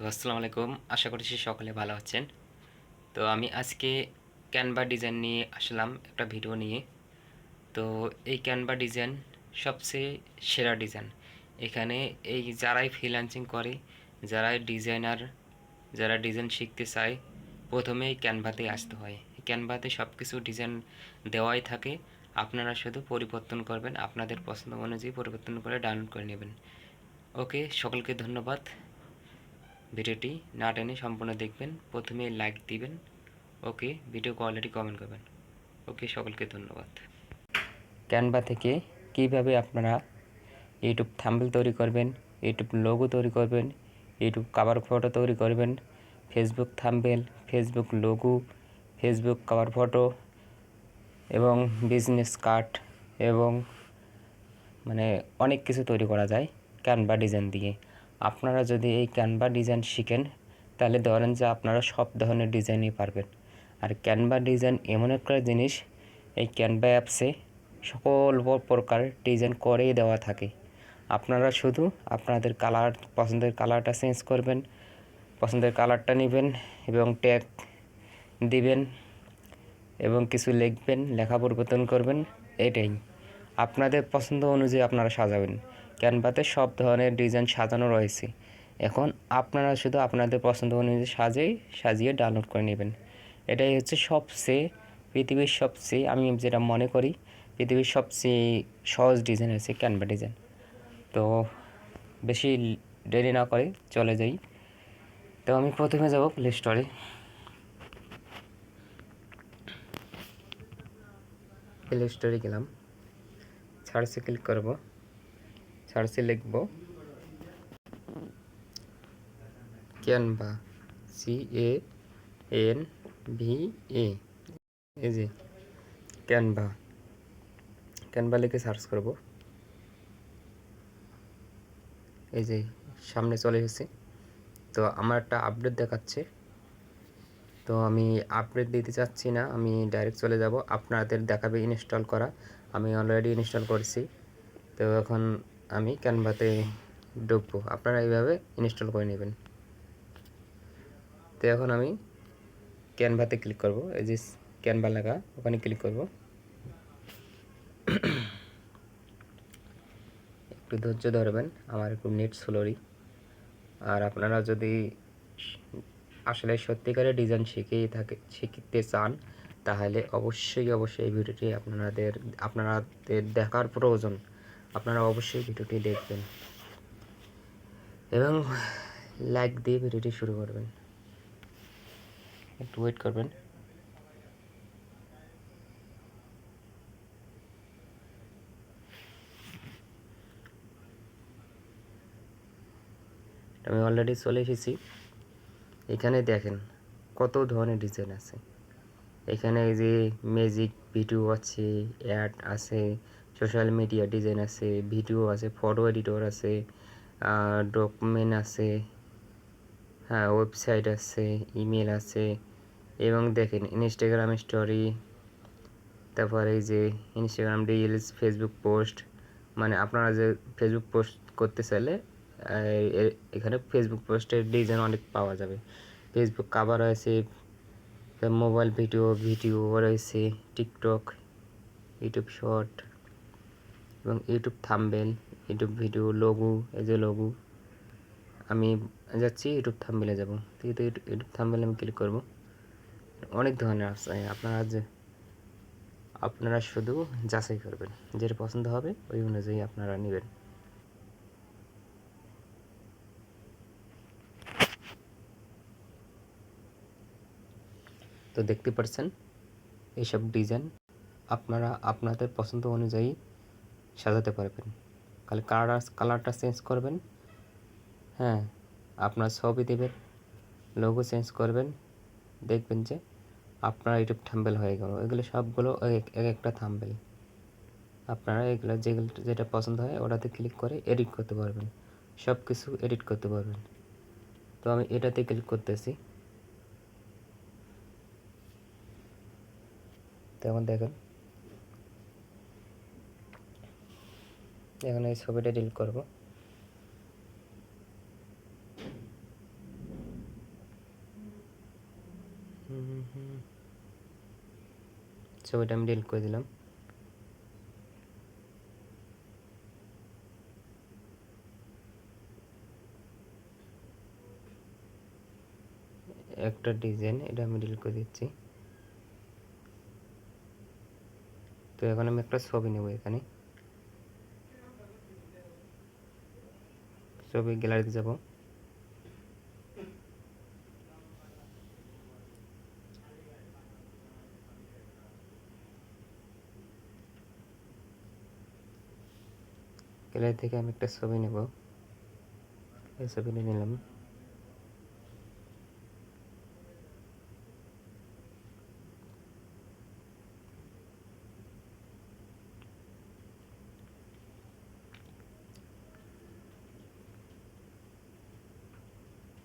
তো আসসালামু আলাইকুম। আশা করছি সকলে ভালো আছেন। তো আমি আজকে ক্যানভা ডিজাইন নিয়ে আসলাম একটা ভিডিও নিয়ে। তো এই ক্যানভা ডিজাইন সবচেয়ে সেরা ডিজাইন এখানে এই যারাই ফ্রিল্যান্সিং করে, যারাই ডিজাইনার যারা ডিজাইন শিখতে চায় প্রথমে এই ক্যানভাতে আসতে হয়। ক্যানভাতে সব কিছু ডিজাইন দেওয়াই থাকে। আপনারা শুধু পরিবর্তন করবেন, আপনাদের পছন্দ অনুযায়ী পরিবর্তন করে ডাউনলোড করে নেবেন। ওকে সকলকে ধন্যবাদ। ভিডিওটি না টেনে সম্পূর্ণ দেখবেন। প্রথমে লাইক দিবেন। ওকে ভিডিও কোয়ালিটি কমেন্ট করবেন। ওকে সকলকে ধন্যবাদ। ক্যানভা থেকে কীভাবে আপনারা ইউটিউব থাম্বল তৈরি করবেন ইউটিউব লোগো তৈরি করবেন ইউটিউব কাভার ফটো তৈরি করবেন Facebook thumbnail Facebook logo Facebook cover photo এবং বিজনেস কার্ড এবং মানে অনেক কিছু তৈরি করা যায় ক্যানভা ডিজাইন দিয়ে। আপনারা যদি এই ক্যানভা ডিজাইন শিখেন, তাহলে ধরেন যে আপনারা সব ধরনের ডিজাইনই পারবেন। আর ক্যানভা ডিজাইন এমন একটা জিনিস, এই ক্যানভা অ্যাপসে সকল প্রকার ডিজাইন করেই দেওয়া থাকে। আপনারা শুধু আপনাদের কালার পছন্দের কালারটা চেঞ্জ করবেন, পছন্দের কালারটা নেবেন এবং ট্যাগ দিবেন এবং কিছু লিখবেন লেখা পরিবর্তন করবেন, এটাই। আপনাদের পছন্দ অনুযায়ী আপনারা সাজাবেন। ক্যানভাতে সব ধরনের ডিজাইন সাজানো রয়েছে। এখন আপনারা শুধু আপনাদের পছন্দ অনুযায়ী সাজিয়ে সাজিয়ে ডাউনলোড করে নেবেন। এটাই হচ্ছে সবচেয়ে, পৃথিবীর সবচেয়ে, আমি যেটা মনে করি, পৃথিবীর সবচেয়ে সহজ ডিজাইন হচ্ছে ক্যানভা ডিজাইন। তো বেশি দেরি না করে চলে যাই। তো আমি প্রথমে যাব প্লে স্টোরে প্লে স্টোরে গেলাম। সার্চে ক্লিক করব। সার্চে লিখব। Canva C A N V A এই যে, ক্যানভা। ক্যানভা লিখে সার্চ করব। এই যে, সামনে চলে এসেছে। তো আমার একটা আপডেট দেখাচ্ছে। তো আমি আপডেট দিতে চাচ্ছি না, আমি ডাইরেক্ট চলে যাব। আপনাদের দেখাবে ইনস্টল করা। আমি অলরেডি ইনস্টল করেছি। তো এখন আমি ক্যানভাতে ঢুকবো। আপনারা এইভাবে ইনস্টল করে নেবেন। তো এখন আমি ক্যানভাতে ক্লিক করব। এই যে ক্যানভা লেখা ওখানে ক্লিক করব। একটু ধৈর্য ধরবেন, আমার একটু নেট স্লোরি আর আপনারা যদি আসলে সত্যিকারের ডিজাইন শিখেই থাকে, শিখতে চান, তাহলে অবশ্যই অবশ্যই এই ভিডিওটি আপনাদের আপনাদের দেখার প্রয়োজন। আপনারা অবশ্যই ভিডিওটি দেখবেন। এবং লাইক দিয়ে ভিডিওটি শুরু করবেন। একটু ওয়েট করবেন। আমি অলরেডি চলে এসেছি। এখানে দেখেন কত ধরনের ডিজাইন আছে। এখানে এই যে ম্যাজিক ভিডিও আছে অ্যাড আছে। সোশ্যাল মিডিয়া ডিজাইন আছে ভিডিও আছে ফটো এডিটর আছে ডকুমেন্ট আছে হ্যাঁ ওয়েবসাইট আছে ইমেল আছে এবং দেখেন ইনস্টাগ্রাম স্টোরি তারপরে এই যে ইনস্টাগ্রাম রিলস ফেসবুক পোস্ট মানে আপনারা যে ফেসবুক পোস্ট করতে চাইলে এখানে ফেসবুক পোস্টের ডিজাইন অনেক পাওয়া যাবে। ফেসবুক কাভার রয়েছে মোবাইল ভিডিও ভিডিও রয়েছে টিকটক ইউটিউব শর্ট এবং YouTube thumbnail YouTube video logo এই যে লোগো আমি যাচ্ছি ইউটিউব থাম্বেলে যাব। এই তো ইউটিউব থাম্বেলে আমি ক্লিক করব। অনেক ধরনের আছে, আপনারা যে, আপনারা শুধু যাচাই করবেন, যেটা পছন্দ হবে, ওই অনুযায়ী আপনারা নেবেন। তো দেখতে পাচ্ছেন, এইসব ডিজাইন আপনারা, আপনাদের পছন্দ অনুযায়ী সাজাতে পারবেন। খালি কালার কালারটা চেঞ্জ করবেন। হ্যাঁ আপনার ছবি দেবেন লোগো চেঞ্জ করবেন। দেখবেন যে আপনার ইউটিউব থাম্বেল হয়ে গেল। এগুলো সবগুলো এক এক একটা থাম্বেল আপনারা এগুলো যেগুলো, যেটা পছন্দ হয় ওটাতে ক্লিক করে এডিট করতে পারবেন। সব কিছু এডিট করতে পারবেন। তো আমি এটাতে ক্লিক করতেছি। তো এখন দেখেন এখন এই ছবিটা ডিলিট করব। ছবিটা আমি ডিলিট করে দিলাম। একটা ডিজাইন, এটা আমি ডিলিট করে দিচ্ছি। তো এখন আমি একটা ছবি নেব এখানে। ছবি গ্যালারিতে যাব। গ্যালারি থেকে আমি একটা ছবি নেব। এই ছবিটা নিলাম।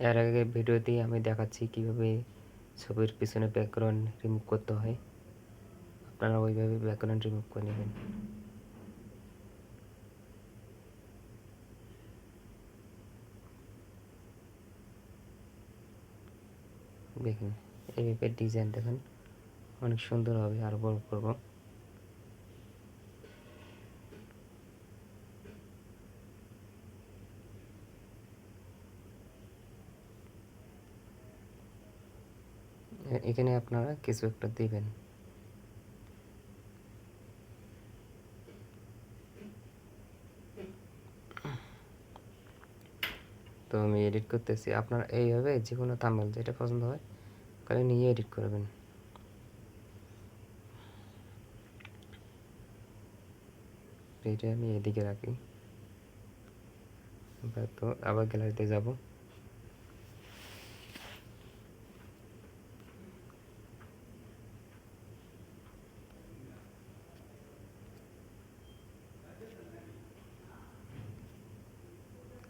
এর আগে ভিডিওতে আমি দেখাচ্ছি কীভাবে ছবির পিছনে ব্যাকগ্রাউন্ড রিমুভ করতে হয়। আপনারা ওইভাবে ব্যাকগ্রাউন্ড রিমুভ করে নেবেন। দেখুন এইভাবে ডিজাইন দেখেন। অনেক সুন্দর হবে, আর বড় করব। এখানে আপনারা কিছু একটা দিবেন। তো আমি এডিট করতেছি। আপনার এইভাবে যে কোনো থাম্বনেল যেটা পছন্দ হয় খালি নিয়ে এডিট করবেন। এইটা আমি এদিকে রাখি। তো আবার গ্যালারিতে যাব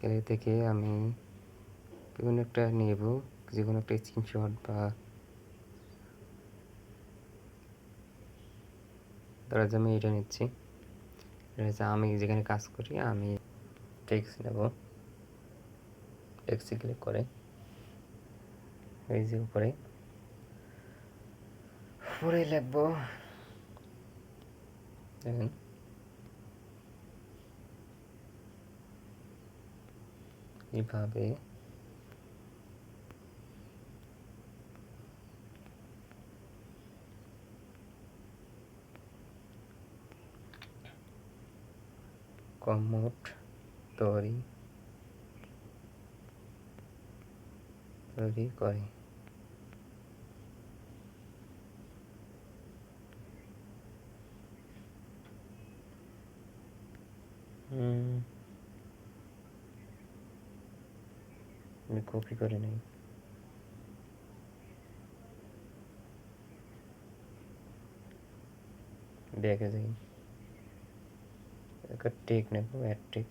গ্যালারি থেকে আমি বিভিন্ন একটা নেব, যে কোনো একটা স্ক্রিনশট বা ধরা আমি এটা নিচ্ছি। এটা আমি যেখানে কাজ করি, আমি টেক্স নেব। টেক্সটে ক্লিক করে, এই যে উপরে। উপরে লিখব, দেখেন। এইভাবে। কমোট তৈরি। তৈরি করে। হুম। আমি কপি করে নেই। ব্যাগে যাই একটা টেক নেব অ্যাড টেক।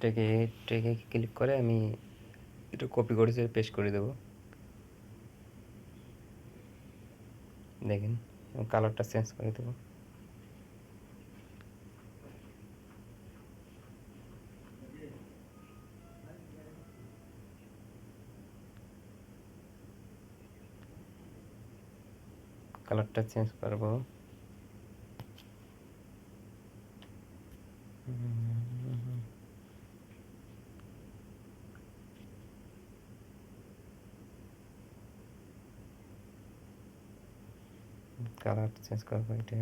টেকে টেকে ক্লিক করে আমি এটা কপি করে পেস্ট করে দেবো। দেখেন কালারটা চেঞ্জ করে দেবো। কালারটা চেঞ্জ করব। কালার চেঞ্জ করব এটা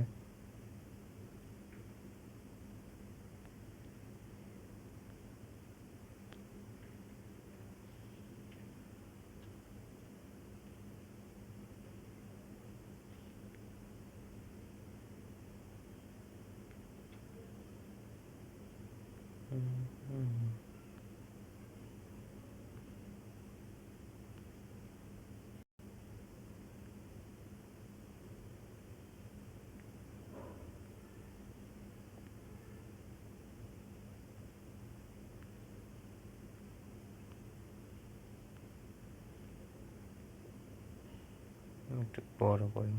একটু বড় করি।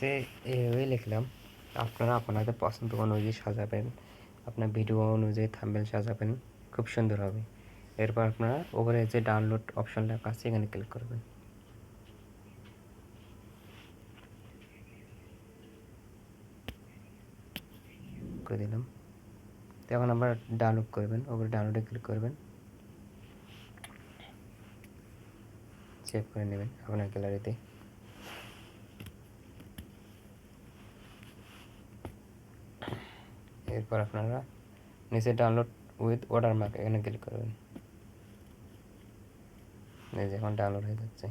যে এইভাবেই লিখলাম আপনারা আপনাদের পছন্দ অনুযায়ী সাজাবেন। আপনার ভিডিও অনুযায়ী থাম্বেল সাজাবেন, খুব সুন্দর হবে। এরপর আপনারা ওপরে যে ডাউনলোড অপশন লেখা আছে, এখানে ক্লিক করবেন। করে দিলাম। তো এখন আবার ডাউনলোড করবেন ওপরে ডাউনলোডে ক্লিক করবেন। সেভ করে নেবেন আপনার গ্যালারিতে এরপর আপনারা নিচে ডাউনলোড উইথ ওয়াটারমার্ক এখানে ক্লিক করবেন। যে এখন ডাউনলোড হয়ে যাচ্ছে।